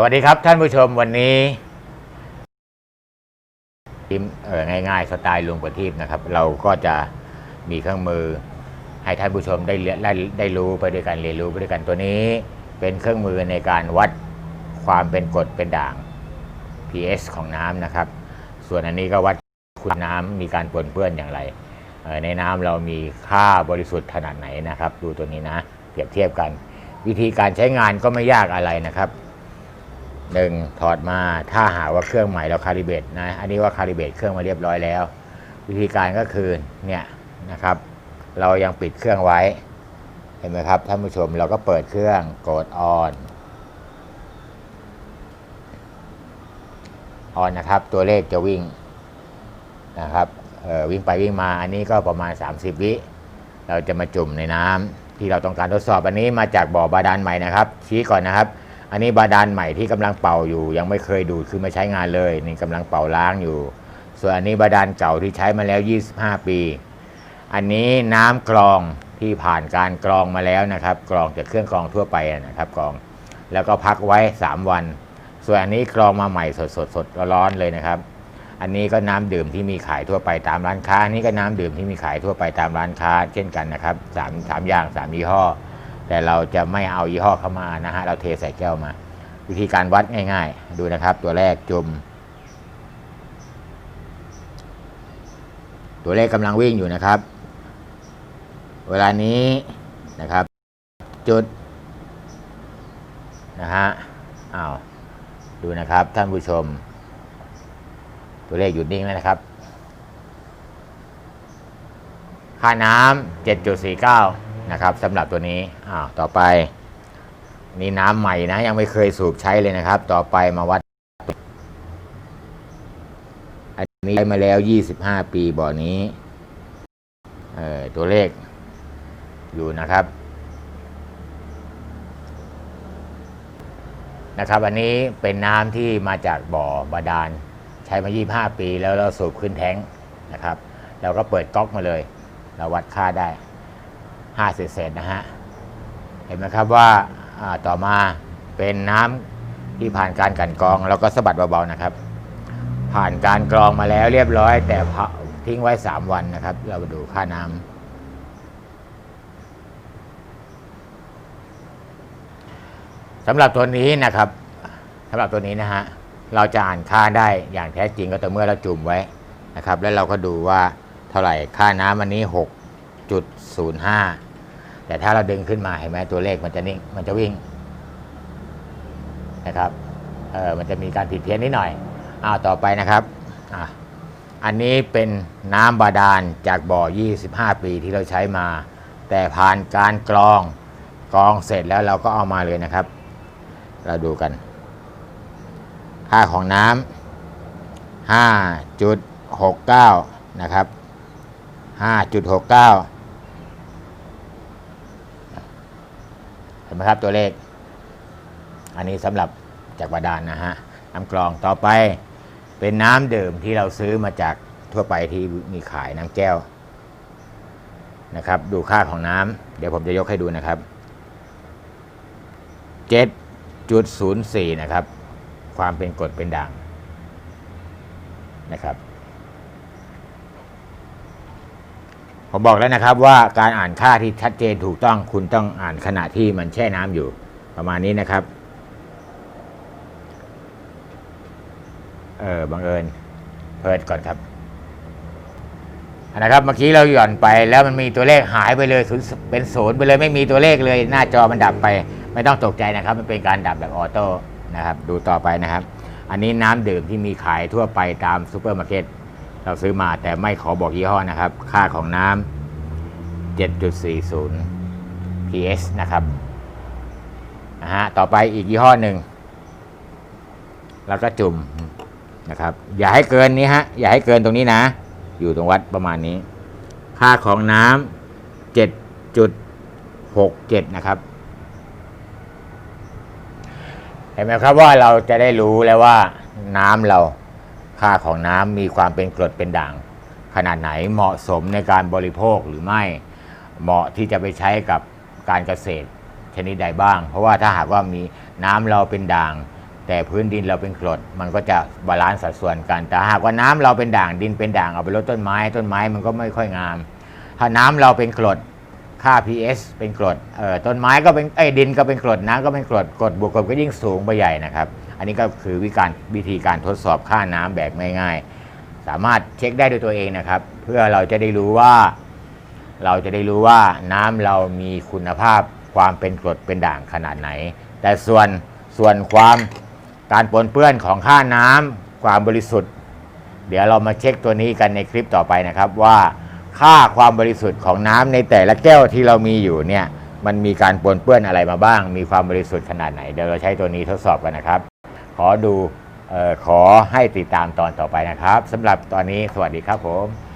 สวัสดีครับท่านผู้ชมวันนี้ทีมเออง่ายๆสไตล์ลุงประทีปนะครับ เราก็จะมีเครื่องมือ ให้ท่านผู้ชมได้เรียนได้ได้รู้ไปด้วยกันเรียนรู้ไปด้วยกันตัวนี้ เป็นเครื่องมือในการวัดความเป็นกรดเป็นด่าง pH ของน้ำนะครับ ส่วนอันนี้ก็วัดคุณน้ำมีการปนเปื้อนอย่างไร ในน้ำเรามีค่าบริสุทธิ์ขนาดไหนนะครับ ดูตัวนี้นะเปรียบเทียบกัน วิธีการใช้งานก็ไม่ยากอะไรนะครับ หนึ่งถอดมาถ้าหาว่าเครื่องใหม่เราคาลิเบตนะอันนี้ว่าคาลิเบตเครื่องมาเรียบร้อยแล้ว วิธีการก็คือเนี่ยนะครับ เรายังปิดเครื่องไว้ เห็นไหมครับท่านผู้ชมเราก็เปิดเครื่องกดออนออนนะครับ ตัวเลขจะวิ่งนะครับวิ่งไปวิ่งมาอันนี้ก็ประมาณ 30 วิเราจะมาจุ่มในน้ำที่เราต้องการทดสอบอันนี้มาจากบ่อบาดาลใหม่นะครับ ชี้ก่อนนะครับ อันนี้บาดาลใหม่ที่กำลังเป่าอยู่ ยังไม่เคยดูดคือมาใช้งานเลยนี่กำลังเป่าล้างอยู่ ส่วนอันนี้บาดาลเก่าที่ใช้มาแล้ว 25 ปี อันนี้น้ำกรองที่ผ่านการกรองมาแล้วนะครับ กรองจากเครื่องกรองทั่วไปนะครับกรอง แล้วก็พักไว้ 3 วัน ส่วนอันนี้กรองมาใหม่สดสดสดร้อนเลยนะครับ อันนี้ก็น้ำดื่มที่มีขายทั่วไปตามร้านค้าอันนี้ก็น้ำดื่มที่มีขายทั่วไปตามร้านค้า เช่นกันนะครับสามสามอย่างสามยี่ห้อ แต่เราจะไม่เอายี่ห้อเข้ามานะฮะเราเทใส่แก้วมา วิธีการวัดง่ายๆ ดูนะครับ ตัวแรกจุ่มตัวเลขกำลังวิ่งอยู่นะครับ เวลานี้นะครับ จุดนะฮะอ้าวดูนะครับท่านผู้ชม ตัวเลขหยุดนิ่งแล้วนะครับ ค่าน้ำ7.49 นะครับสำหรับตัวนี้อ้าวต่อไป นี่น้ำใหม่นะยังไม่เคยสูบใช้เลยนะครับ ต่อไปมาวัด อันนี้ใช้มาแล้ว 25 ปีบ่อนี้เออตัวเลขอยู่นะครับนะครับอันนี้เป็นน้ำที่มาจากบ่อบาดาลใช้มา 25 ปีแล้วเราสูบขึ้นแท้งนะครับ เราก็เปิดก๊อกมาเลย เราวัดค่าได้ 5เศษนะฮะ เห็นไหมครับว่าต่อมาเป็นน้ำที่ผ่านการกันกรองเราก็สะบัดเบาๆนะครับ ผ่านการกรองมาแล้วเรียบร้อย แต่พะทิ้งไว้ 3 วันนะครับ เราดูค่าน้ำสำหรับตัวนี้นะครับสำหรับตัวนี้นะฮะเราจะอ่านค่าได้อย่างแท้จริงก็ต่อเมื่อเราจุ่มไว้นะครับ แล้วเราก็ดูว่าเท่าไหร่ค่าน้ำอันนี้ 6.05 แต่ถ้าเราดึงขึ้นมาเห็นไหมตัวเลขมันจะนิ่งมันจะวิ่งนะครับเออมันจะมีการผิดเพี้ยนนิดหน่อยอ้าวต่อไปนะครับอะอันนี้เป็นน้ำบาดาลจากบ่อ 25 ปีที่เราใช้มา แต่ผ่านการกรองกรองเสร็จแล้วเราก็เอามาเลยนะครับ เราดูกัน ค่าของน้ำ5.69 นะครับ 5.69 เห็ นไหมครับตัวเลข อันนี้สำหรับจากบาดาลนนะฮะน้ำกรองต่อไปเป็นน้ำดื่มที่เราซื้อมาจากทั่วไปที่มีขายน้ำแก้วนะครับ ดูค่าของน้ำเดี๋ยวผมจะยกให้ดูนะครับ7.04 นะครับ ความเป็นกรดเป็นด่างนะครับ ผมบอกแล้วนะครับว่าการอ่านค่าที่ชัดเจนถูกต้องคุณต้องอ่านขณะที่มันแช่น้ำอยู่ ประมาณนี้นะครับ เออบังเอิญเพิดก่อนครับนะครับเมื่อกี้เราหย่อนไปแล้วมันมีตัวเลขหายไปเลยเป็นศูนย์ไปเลยไม่มีตัวเลขเลย หน้าจอมันดับไป ไม่ต้องตกใจนะครับ มันเป็นการดับแบบออโต้นะครับ ดูต่อไปนะครับ อันนี้น้ำดื่มที่มีขายทั่วไปตามซูเปอร์มาร์เก็ต เราซื้อมาแต่ไม่ขอบอกยี่ห้อนะครับ ค่าของน้ำ7.40 pH นะครับนะฮะต่อไปอีกยี่ห้อหนึ่งแล้วก็จุ่มนะครับ อย่าให้เกินนี้ฮะ อย่าให้เกินตรงนี้นะ อยู่ตรงวัดประมาณนี้ ค่าของน้ำ7.67 นะครับเห็นไหมครับว่าเราจะได้รู้แล้วว่าน้ำเรา ค่าของน้ำมีความเป็นกรดเป็นด่าง ขนาดไหนเหมาะสมในการบริโภคหรือไม่เหมาะที่จะไปใช้กับการเกษตรชนิดใดบ้าง เพราะว่าถ้าหากว่ามีน้ำเราเป็นด่าง แต่พื้นดินเราเป็นกรดมันก็จะบาลานซ์สัดส่วนกัน แต่หากว่าน้ำเราเป็นด่างดินเป็นด่างเอาไปลดต้นไม้ ต้นไม้มันก็ไม่ค่อยงาม ถ้าน้ำเราเป็นกรดค่า pH เป็นกรดเอ่อต้นไม้ก็เป็นไอ้ดินก็เป็นกรดน้ำก็เป็นกรดกรดบวกกรดก็ยิ่งสูงไปใหญ่นะครับ อันนี้ก็คือวิการวิธีการทดสอบค่าน้ำแบบง่ายๆ สามารถเช็คได้ด้วยตัวเองนะครับ เพื่อเราจะได้รู้ว่า เราจะได้รู้ว่าน้ำเรามีคุณภาพความเป็นกรดเป็นด่างขนาดไหน แต่ส่วนส่วนความการปนเปื้อนของค่าน้ำความบริสุทธิ์ เดี๋ยวเรามาเช็คตัวนี้กันในคลิปต่อไปนะครับว่าค่าความบริสุทธิ์ของน้ำในแต่ละแก้วที่เรามีอยู่เนี่ยมันมีการปนเปื้อนอะไรมาบ้าง มีความบริสุทธิ์ขนาดไหน เดี๋ยวเราใช้ตัวนี้ทดสอบกันนะครับ ขอดูออขอให้ติดตามตอนต่อไปนะครับสำหรับตอนนี้สวัสดีครับผม